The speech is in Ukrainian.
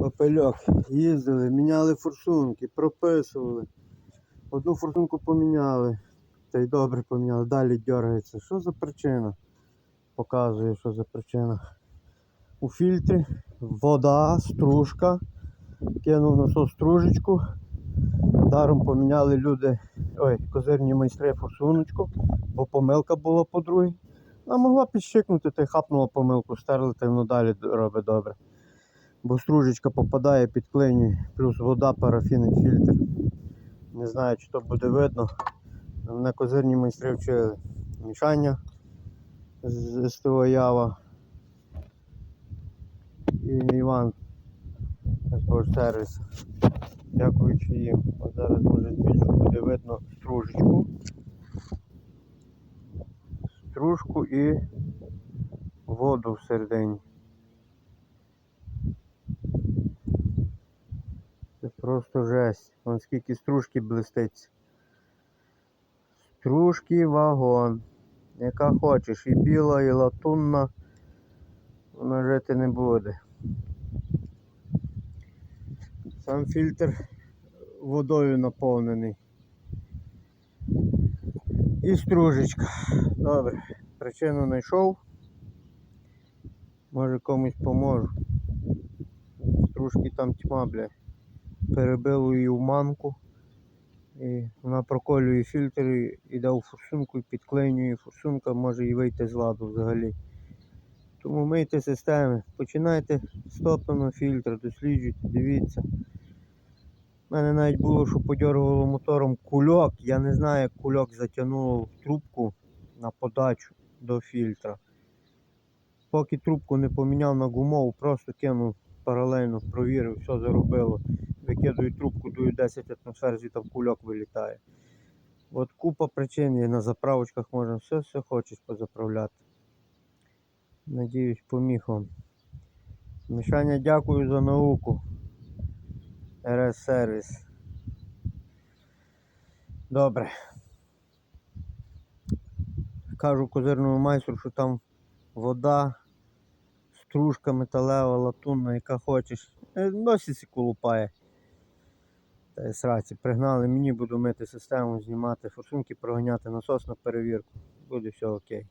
Попельок. Їздили, міняли форсунки, прописували. Одну форсунку поміняли. Та й добре поміняли. Далі дергається. Що за причина? Показує, що за причина. У фільтрі вода, стружка. Кинув насос стружечку. Даром поміняли люди, ой, козирні майстри форсуночку, бо помилка була по другій. Вона могла підщикнути, та й хапнула помилку, стерли, та й воно далі робить добре. Бо стружечка попадає, під підклинює, плюс вода парафінить фільтр. Не знаю, чи то буде видно. Мене козирні майстри вчили. Мішання з СТО Ява. І Іван з сервіс. Дякуючи їм. От зараз може більше буде видно стружечку. Стружку і воду всередині. Просто жесть. Вон скільки стружки блистить. Стружки вагон. Яка хочеш. І біла, і латунна. Вона жити не буде. Сам фільтр водою наповнений. І стружечка. Добре. Причину знайшов. Може комусь поможу. Стружки там тьма, бля. Перебило її в манку. І вона проколює фільтр і йде у форсунку і підклинює. Форсунка може і вийти з ладу взагалі. Тому мийте системи. Починайте з топленого фільтра, досліджуйте, дивіться. У мене навіть було, що подергувало мотором кульок. Я не знаю, як кульок затягнуло в трубку на подачу до фільтра. Поки трубку не поміняв на гумову, просто кинув паралельно, провірив, все заробило. Викидаю трубку, дую 10 атмосфер, звідти кульок вилітає. От купа причин є на заправочках можна все, все хочеш позаправляти. Надіюсь, поміг вам. Мішаня, дякую за науку. РС сервіс. Добре. Кажу козирному майстру, що там вода, стружка металева, латунна, яка хочеш. Е, Носіці колупає. Й сраці. Пригнали мені, буду мити систему, знімати форсунки, проганяти насос на перевірку. Буде все окей.